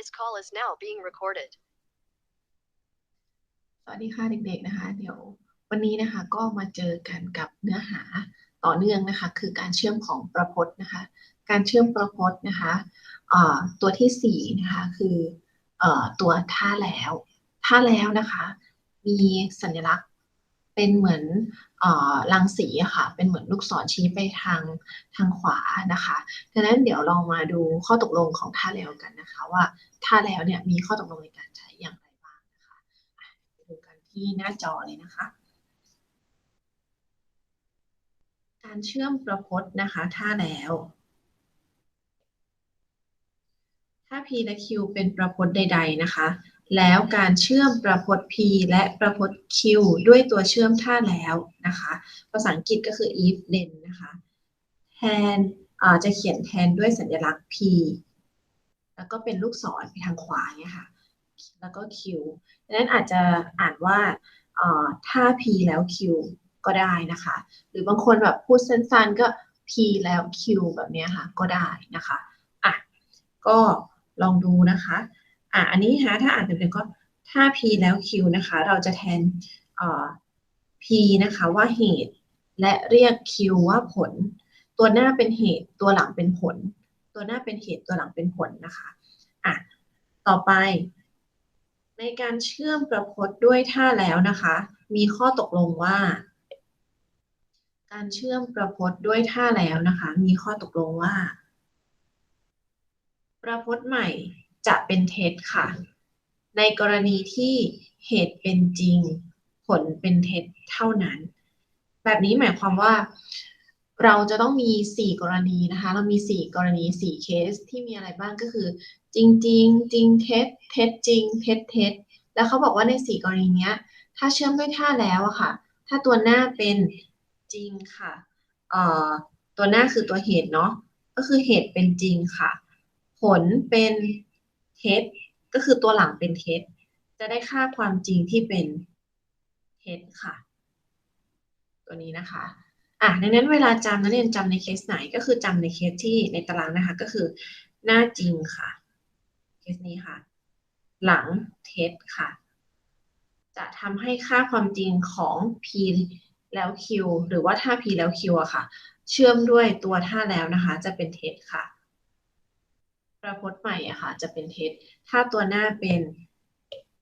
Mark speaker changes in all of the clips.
Speaker 1: This call is now being recorded.
Speaker 2: สวัสดีค่ะเด็กๆนะคะ เดี๋ยววันนี้นะคะก็มาเจอกันกับเนื้อหาต่อเนื่องนะคะ คือการเชื่อมของประพจน์นะคะ การเชื่อมประพจน์นะคะตัวที่สี่นะคะคืออตัวท่าแล้ว ท่าแล้วนะคะ มีสัญลักษณ์เป็นเหมือน รังสีค่ะ เป็นเหมือนลูกศรชี้ไปทางทางขวานะคะดังนั้นเดี๋ยวเรามาดูข้อตกลงของท่าแล้วกันนะคะ ว่าท่าแล้วเนี่ยมีข้อตกลงในการใช้อย่างไรบ้างนะคะดูกันที่หน้าจอเลยนะคะ การเชื่อมประพจน์นะคะท่าแล้วถ้า P และ Q เป็นประพจน์ใด ๆ นะคะ แล้วการเชื่อมประพจน์ P และประพจน์ Q ด้วยตัวเชื่อมท่าแล้วนะคะ ภาษาอังกฤษก็คือ if then นะคะแทนจะเขียนแทนด้วยสัญลักษณ์ P แล้วก็เป็นลูกศรไปทางขวาเนี่ยค่ะ แล้วก็ Q ดังนั้นอาจจะอ่านว่าอ่าถ้า P แล้ว Q ก็ได้นะคะ หรือบางคนแบบพูดสั้นๆก็ P แล้ว Q แบบเนี้ยค่ะ ก็ได้นะคะอะก็ลองดูนะคะ อะอันนี้ฮะถ้าอ่านเต็มๆก็ถ้า P แล้ว Q นะคะ เราจะแทนอ่ P นะคะว่าเหตุ และเรียก Q ว่าผล ตัวหน้าเป็นเหตุตัวหลังเป็นผล ตัวหน้าเป็นเหตุตัวหลังเป็นผลนะคะอะต่อไป ในการเชื่อมประพจน์ด้วยท่าแล้วนะคะ มีข้อตกลงว่า การเชื่อมประพจน์ด้วยท่าแล้วนะคะ มีข้อตกลงว่า ประพจน์ใหม่ จะเป็นเท็จค่ะ ในกรณีที่เหตุเป็นจริง ผลเป็นเท็จเท่านั้น แบบนี้หมายความว่าเราจะต้องมี 4 กรณีนะคะ เรามี 4 กรณี 4 เคสที่มีอะไรบ้างก็คือ จริงจริงจริงเท็จเท็จจริงเท็จเท็จแล้วเขาบอกว่าใน 4 กรณีเนี้ย ถ้าเชื่อมด้วยท่าแล้วอะค่ะ ถ้าตัวหน้าเป็นจริงค่ะเอ่อตัวหน้าคือตัวเหตุเนาะก็คือเหตุเป็นจริงค่ะ ผลเป็น เท็จก็คือตัวหลังเป็นเท็จจะได้ค่าความจริงที่เป็นเท็จค่ะ ตัวนี้นะคะอะดังนั้นเวลาจำนักเรียนจำในเคสไหนก็คือจำในเคสที่ในตารางนะคะ ก็คือหน้าจริงค่ะเคสนี้ค่ะ หลังเท็จค่ะ จะทำให้ค่าความจริงของ p แล้ว q หรือว่าถ้า p แล้ว q อะค่ะ เชื่อมด้วยตัวท่าแล้วนะคะ จะเป็นเท็จค่ะ ประพจน์ใหม่อะค่ะ จะเป็นเท็จ ถ้าตัวหน้าเป็น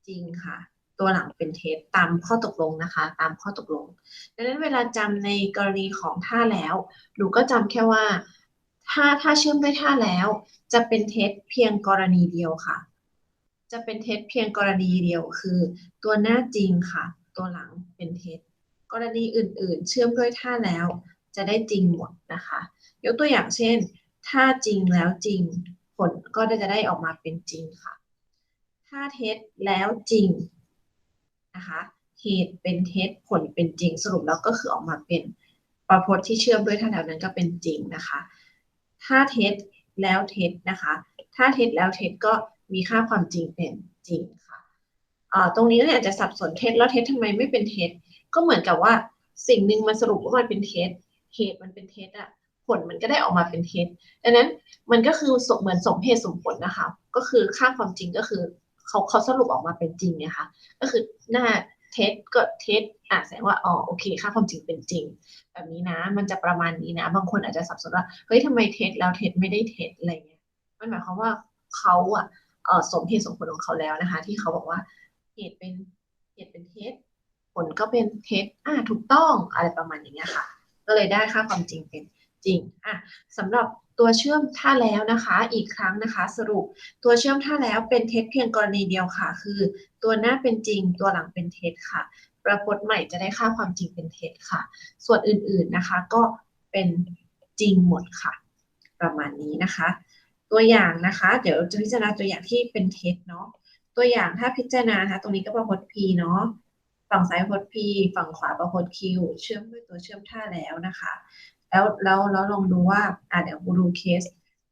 Speaker 2: จริงค่ะ ตัวหลังเป็นเท็จตามข้อตกลงนะคะ ตามข้อตกลง ดังนั้นเวลาจำในกรณีของท่าแล้ว หนูก็จำแค่ว่า ถ้าถ้าเชื่อมด้วยท่าแล้ว จะเป็นเท็จเพียงกรณีเดียวค่ะ จะเป็นเท็จเพียงกรณีเดียวคือ ตัวหน้าจริงค่ะ ตัวหลังเป็นเท็จ กรณีอื่น ๆ เชื่อมด้วยท่าแล้ว จะได้จริงหมดนะคะ ยกตัวอย่างเช่น ถ้าจริงแล้วจริง ผลก็จะได้ออกมาเป็นจริงค่ะ ถ้าเท็จแล้วจริงนะคะเหตุเป็นเท็จผลเป็นจริงสรุปแล้วก็คือออกมาเป็นประพจน์ที่เชื่อมด้วยท่าแล้วนั้นก็เป็นจริงนะคะ ถ้าเท็จแล้วเท็จนะคะ ถ้าเท็จแล้วเท็จก็มีค่าความจริงเป็นจริงค่ะตรงนี้เนี่ยอาจจะสับสนเท็จแล้วเท็จทำไมไม่เป็นเท็จก็เหมือนกับว่าสิ่งหนึ่งมันสรุปว่ามันเป็นเท็จเหตุมันเป็นเท็จอะ ผลมันก็ได้ออกมาเป็นเท็จดังนั้นมันก็คือสมเหมือนสมเหตุสมผลนะคะ ก็คือค่าความจริงก็คือเขาเขาสรุปออกมาเป็นจริงนี่ยค่ะก็คือหน้าเท็จก็เท็จอะแสดงว่าอ๋อโอเค ค่าความจริงเป็นจริง แบบนี้นะ มันจะประมาณนี้นะ บางคนอาจจะสับสนว่าเฮ้ยทำไมเท็จแล้วเท็จไม่ได้เท็จอะไรเงี้ยมันหมายความว่าเขาอะเออสมเหตุสมผลของเขาแล้วนะคะ ที่เขาบอกว่าเหตุเป็นเหตุเป็นเท็จผลก็เป็นเท็จอ่าถูกต้องอะไรประมาณอย่างเงี้ยค่ะ ก็เลยได้ค่าความจริงเป็น จริงอะสำหรับตัวเชื่อมท่าแล้วนะคะ อีกครั้งนะคะ สรุปตัวเชื่อมท่าแล้วเป็นเท็จเพียงกรณีเดียวค่ะ คือ ตัวหน้าเป็นจริง ตัวหลังเป็นเท็จค่ะ ประพจน์ใหม่จะได้ค่าความจริงเป็นเท็จค่ะ ส่วนอื่นๆนะคะก็เป็นจริงหมดค่ะ ประมาณนี้นะคะ ตัวอย่างนะคะ เดี๋ยวจะพิจารณาตัวอย่างที่เป็นเท็จเนาะตัวอย่างถ้าพิจารณานะคะตรงนี้ก็ประพจน์ P เนาะฝั่งซ้ายประพจน์ P ฝั่งขวาประพจน์ Q เชื่อมด้วยตัวเชื่อมท่าแล้วนะคะ แล้วแล้วแล้วลองดูว่าอะเดี๋ยวกูดูเคส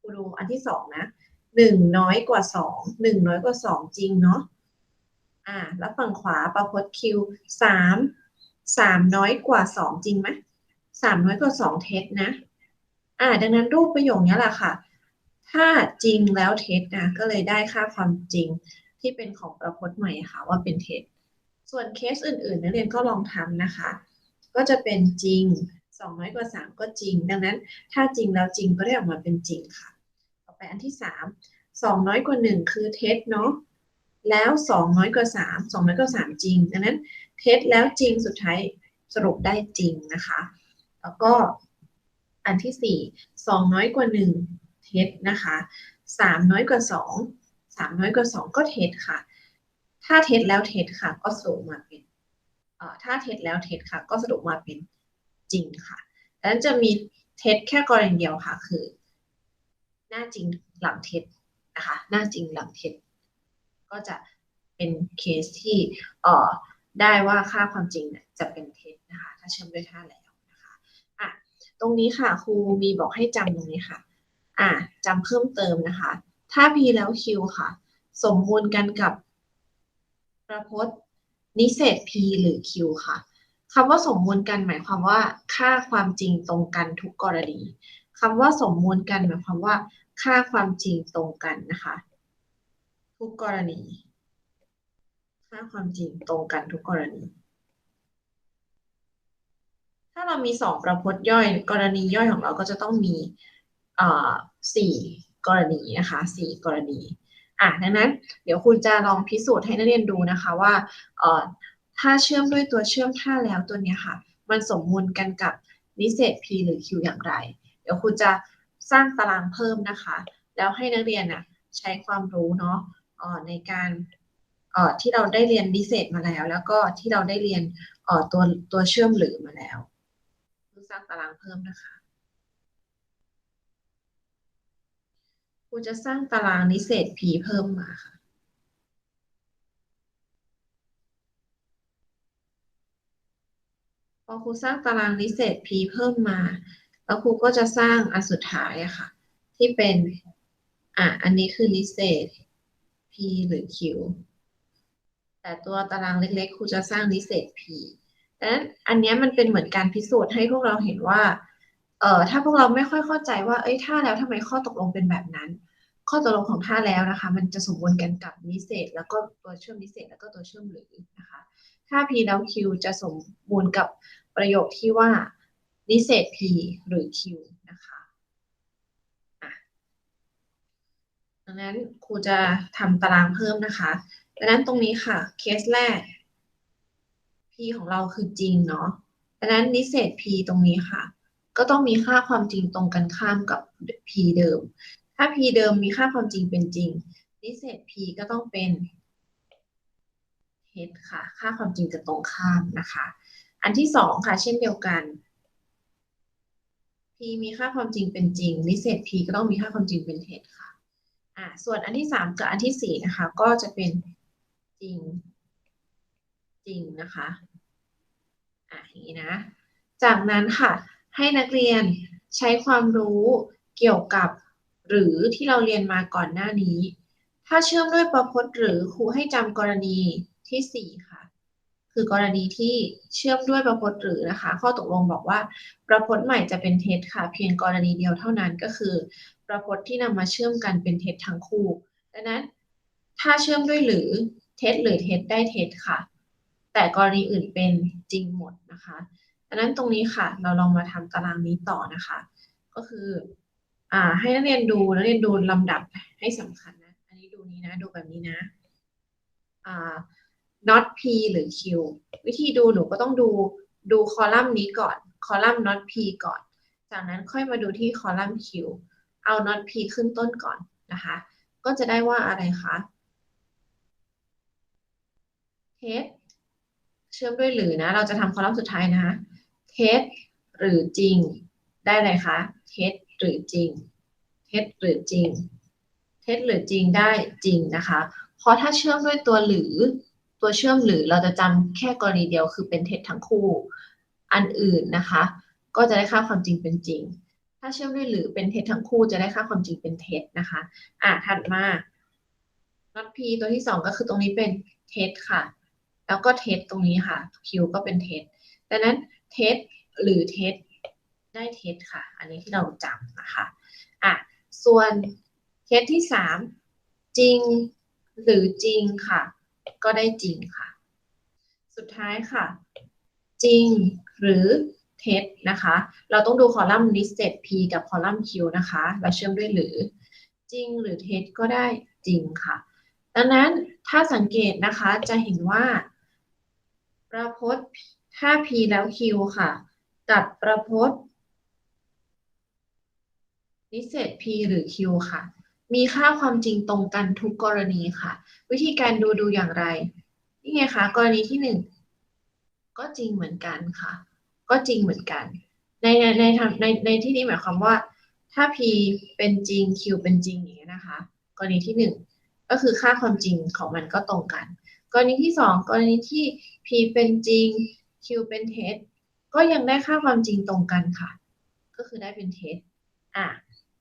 Speaker 2: กูดูอันที่สองนะหนึ่งน้อยกว่าสองหนึ่งน้อยกว่าสองจริงเนาะอ่า แล้วฝั่งขวาประพจน์ Q สามสามน้อยกว่าสองจริงไหมสามน้อยกว่าสองเท็จนะ อ่า ดังนั้นรูปประโยคนี้แหละค่ะ ถ้าจริงแล้วเท็จนะ ก็เลยได้ค่าความจริงที่เป็นของประพจน์ใหม่ค่ะว่าเป็นเท็จ ส่วนเคสอื่นๆนักเรียนก็ลองทำนะคะ ก็จะเป็นจริง 2น้อยกว่า3ก็จริง ดังนั้น ถ้าจริงแล้วจริงก็ได้ออกมาเป็นจริงค่ะ ต่อไปอันที่3 2น้อยกว่า1คือเท็จเนาะแล้ว2น้อยกว่า3 2น้อยกว่า3จริง ดังนั้นเท็จแล้วจริงสุดท้ายสรุปได้จริงนะคะ แล้วก็อันที่4 2น้อยกว่า1เท็จนะคะ3น้อยกว่า2 3น้อยกว่า2ก็เท็จค่ะ ถ้าเท็จแล้วเท็จค่ะ ก็สรุปมาเป็นถ้าเท็จแล้วเท็จค่ะ ก็สรุปมาเป็น จริงค่ะดังนั้นจะมีเท็จแค่กรณีเดียวค่ะ คือ หน้าจริงหลังเท็จนะคะ หน้าจริงหลังเท็จ ก็จะเป็นเคสที่เอ่อได้ว่าค่าความจริงเนี่ยจะเป็นเท็จนะคะ ถ้าเชื่อมด้วยท่าแล้วนะคะอะตรงนี้ค่ะ ครูมีบอกให้จำตรงนี้ค่ะ อะจำเพิ่มเติมนะคะ ถ้า p แล้ว q ค่ะ สมมูลกันกับประพจน์นิเศษ p หรือ q ค่ะ คำว่าสมมูลกันหมายความว่า ค่าความจริงตรงกันทุกกรณีคำว่าสมมูลกันหมายความว่า ค่าความจริงตรงกันนะคะ ทุกกรณี ค่าความจริงตรงกันทุกกรณี ถ้าเรามีสองประพจน์ย่อย กรณีย่อยของเราก็จะต้องมีสี่กรณีนะคะสี่กรณีอะดังนั้น เดี๋ยวคุณจะลองพิสูจน์ให้นักเรียนดูนะคะว่า ถ้าเชื่อมด้วยตัวเชื่อมท่าแล้วตัวเนี้ยค่ะ มันสมมูลกันกับนิเศษ p หรือ q อย่างไร เดี๋ยวคุณจะสร้างตารางเพิ่มนะคะ แล้วให้นักเรียนน่ะใช้ความรู้เนาะในการที่เราได้เรียนนิเศษมาแล้ว แล้วก็ที่เราได้เรียนตัวตัวเชื่อมหรือมาแล้วสร้างตารางเพิ่มนะคะครูจะสร้างตารางนิเศษ p เพิ่มมาค่ะ พอครูสร้างตารางนิเศษ p เพิ่มมา แล้วครูก็จะสร้างอันสุดท้ายอะค่ะ ที่เป็นอะอันนี้คือนิเศษ p หรือ q แต่ตัวตารางเล็กๆครูจะสร้างนิเศษ p ดังนั้นอันนี้มันเป็นเหมือนการพิสูจน์ให้พวกเราเห็นว่าเอ่อถ้าพวกเราไม่ค่อยเข้าใจว่าเอ้ยถ้าแล้วทำไมข้อตกลงเป็นแบบนั้น ข้อตกลงของท่าแล้วนะคะ มันจะสมบูรณ์กันกับนิเศษ แล้วก็ตัวเชื่อมนิเศษแล้วก็ตัวเชื่อมหรือนะคะ ถ้า p แล้ว q จะสมบูรณ์กับประโยคที่ว่านิเศษ p หรือ q นะคะดังนั้นครูจะทำตารางเพิ่มนะคะดังนั้นตรงนี้ค่ะเคสแรก p ของเราคือจริงเนาะดังนั้นนิเศษ p ตรงนี้ค่ะ ก็ต้องมีค่าความจริงตรงกันข้ามกับ p เดิม ถ้า p เดิมมีค่าความจริงเป็นจริงนิเศษ p ก็ต้องเป็น ท็จค่ะ ค่าความจริงจะตรงข้ามนะคะ อันที่สองค่ะ เช่นเดียวกัน p มีค่าความจริงเป็นจริงนิเศษ p ก็ต้องมีค่าความจริงเป็นเท็จค่ะอ่าส่วนอันที่สามกับอันที่สี่นะคะ ก็จะเป็นจริง จริงนะคะอ่าอย่างนี้นะ จากนั้นค่ะ ให้นักเรียนใช้ความรู้เกี่ยวกับหรือที่เราเรียนมาก่อนหน้านี้ ถ้าเชื่อมด้วยประพจน์หรือครูให้จำกรณี ที่สี่ค่ะ คือกรณีที่เชื่อมด้วยประพจน์หรือนะคะ ข้อตกลงบอกว่า ประพจน์ใหม่จะเป็นเท็จค่ะ เพียงกรณีเดียวเท่านั้นก็คือ ประพจน์ที่นำมาเชื่อมกันเป็นเท็จทั้งคู่ ดังนั้น ถ้าเชื่อมด้วยหรือเท็จหรือเท็จได้เท็จค่ะ แต่กรณีอื่นเป็นจริงหมดนะคะดังนั้นตรงนี้ค่ะ เราลองมาทำตารางนี้ต่อนะคะ ก็คืออ่าให้นักเรียนดูนักเรียนดูลำดับให้สำคัญนะ อันนี้ดูนี้นะ ดูแบบนี้นะอ่า not p หรือ q วิธีดูหนูก็ต้องดูดูคอลัมน์นี้ก่อน คอลัมน์ not p ก่อน จากนั้นค่อยมาดูที่คอลัมน์ q เอา not p ขึ้นต้นก่อนนะคะ ก็จะได้ว่าอะไรคะเท็จเชื่อมด้วยหรือนะ เราจะทำคอลัมน์สุดท้ายนะคะเท็จหรือจริง ได้เลยคะเท็จหรือจริงเท็จหรือจริงเท็จหรือจริงได้จริงนะคะ เพราะถ้าเชื่อมด้วยตัวหรือ ตัวเชื่อมหรือเราจะจำแค่กรณีเดียวคือเป็นเท็จทั้งคู่ อันอื่นนะคะ ก็จะได้ค่าความจริงเป็นจริง ถ้าเชื่อมด้วยหรือเป็นเท็จทั้งคู่จะได้ค่าความจริงเป็นเท็จนะคะอะถัดมา not p ตัวที่สองก็คือตรงนี้เป็นเท็จค่ะ แล้วก็เท็จตรงนี้ค่ะ q ก็เป็นเท็จดังนั้นเท็จหรือเท็จได้เท็จค่ะ อันนี้ที่เราจำนะคะอะส่วนเคสที่สามจริงหรือจริงค่ะ ก็ได้จริงค่ะ สุดท้ายค่ะ จริงหรือเท็จนะคะ เราต้องดูคอลัมน์ listed p กับคอลัมน์ q นะคะเราเชื่อมด้วยหรือ จริงหรือเท็จก็ได้จริงค่ะ ดังนั้นถ้าสังเกตนะคะจะเห็นว่า ประพจน์ถ้า p แล้ว q ค่ะ กับประพจน์นิเศษ p หรือ q ค่ะ มีค่าความจริงตรงกันทุกกรณีค่ะ วิธีการดูดูอย่างไรนี่ไงคะกรณีที่หนึ่งก็จริงเหมือนกันค่ะ ก็จริงเหมือนกัน ในในในในในที่นี้หมายความว่า ถ้า p เป็นจริง q เป็นจริงอย่างเงี้ยนะคะ กรณีที่หนึ่งก็คือค่าความจริงของมันก็ตรงกัน กรณีที่สองกรณีที่ p เป็นจริง q เป็นเท็จก็ยังได้ค่าความจริงตรงกันค่ะ ก็คือได้เป็นเท็จอะ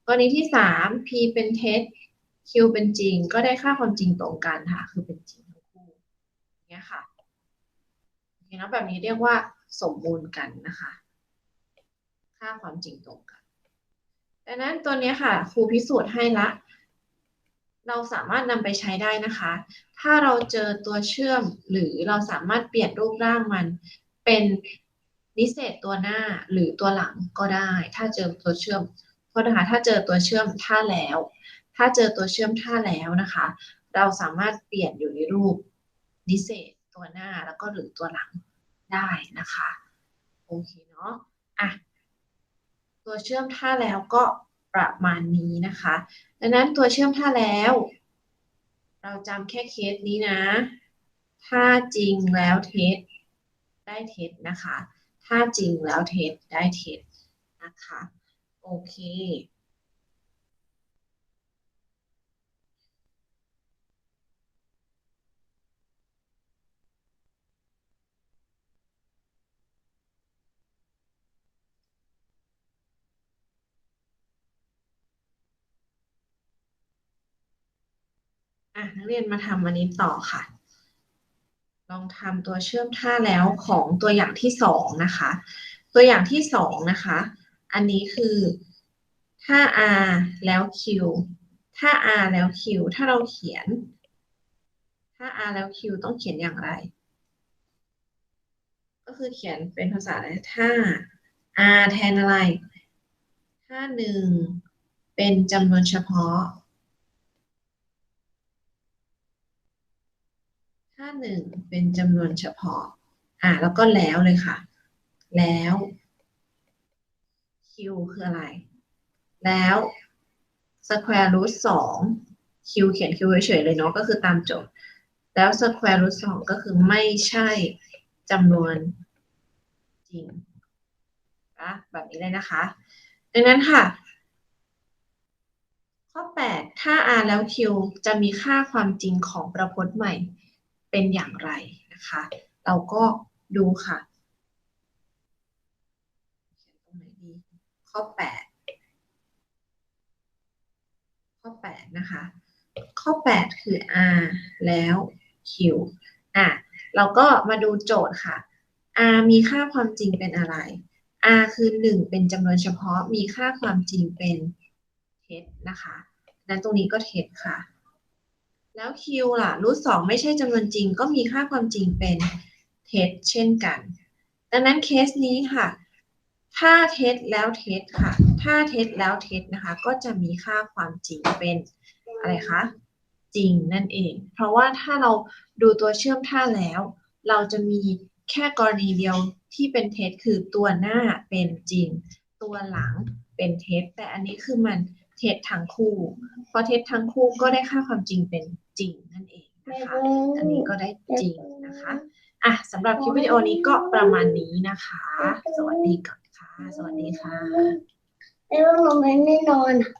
Speaker 2: กรณีที่สาม p เป็นเท็จ q เป็นจริง ก็ได้ค่าความจริงตรงกันค่ะ คือเป็นจริงทั้งคู่อย่างเงี้ยค่ะเนาะแบบนี้เรียกว่าสมบูรณ์กันนะคะ ค่าความจริงตรงกันดังนั้นตัวนี้ค่ะ ครูพิสูจน์ให้ละ เราสามารถนำไปใช้ได้นะคะ ถ้าเราเจอตัวเชื่อมหรือเราสามารถเปลี่ยนรูปร่างมันเป็นนิเศษตัวหน้าหรือตัวหลังก็ได้ ถ้าเจอตัวเชื่อม ทษนะคะ ถ้าเจอตัวเชื่อมท่าแล้ว ถ้าเจอตัวเชื่อมท่าแล้วนะคะ เราสามารถเปลี่ยนอยู่ในรูปนิเศษตัวหน้าแล้วก็หรือตัวหลังได้นะคะ โอเคเนาะอะตัวเชื่อมท่าแล้วก็ประมาณนี้นะคะ ดังนั้นตัวเชื่อมท่าแล้ว เราจำแค่เคสนี้นะถ้าจริงแล้วเท็จได้เท็จนะคะ ถ้าจริงแล้วเท็จได้เท็จนะคะ โอเค อะนักเรียนมาทำอันนี้ต่อค่ะ ลองทำตัวเชื่อมท่าแล้วของตัวอย่างที่สองนะคะ ตัวอย่างที่สองนะคะ อันนี้คือถ้า r แล้ว q ถ้า r แล้ว q ถ้าเราเขียน ถ้า r แล้ว q ต้องเขียนอย่างไร ก็คือเขียนเป็นภาษาอะไรถ้า r แทนอะไร ถ้าหนึ่งเป็นจำนวนเฉพาะ ถ้าหนึ่งเป็นจำนวนเฉพาะ อะแล้วก็แล้วเลยค่ะ แล้ว q คืออะไร แล้ว square root สอง q เขียน q เฉยๆเลยเนาะก็คือตามโจทย์ แล้ว square root สองก็คือไม่ใช่จำนวนจริงนะแบบนี้เลยนะคะ ดังนั้นค่ะ ข้อ 8 ถ้า r แล้ว q จะมีค่าความจริงของประพจน์ใหม่เป็นอย่างไรนะคะ เราก็ดูค่ะเขียนตรงไหนดี ข้อ 8 ข้อ 8 นะคะ ข้อ 8 คือ r แล้ว q อะเราก็มาดูโจทย์ค่ะ r มีค่าความจริงเป็นอะไร r คือ 1 เป็นจำนวนเฉพาะมีค่าความจริงเป็นเท็จนะคะนั้นตรงนี้ก็เท็จค่ะ แล้ว q ล่ะรูทสองไม่ใช่จำนวนจริงก็มีค่าความจริงเป็นเท็จเช่นกัน ดังนั้นเคสนี้ค่ะ ถ้าเท็จแล้วเท็จค่ะ ถ้าเท็จแล้วเท็จนะคะ ก็จะมีค่าความจริงเป็นอะไรคะ จริงนั่นเอง เพราะว่าถ้าเราดูตัวเชื่อมท่าแล้ว เราจะมีแค่กรณีเดียวที่เป็นเท็จคือตัวหน้าเป็นจริง ตัวหลังเป็นเท็จแต่อันนี้คือมันเท็จทั้งคู่พอเท็จทั้งคู่ก็ได้ค่าความจริงเป็นจริงนั่นเองนะคะ อันนี้ก็ได้จริงนะคะ อะสำหรับคลิปวิดีโอนี้ก็ประมาณนี้นะคะ สวัสดีก่อนค่ะ สวัสดีค่ะ
Speaker 3: ไม่ว่าเราไม่ได้นอนอะ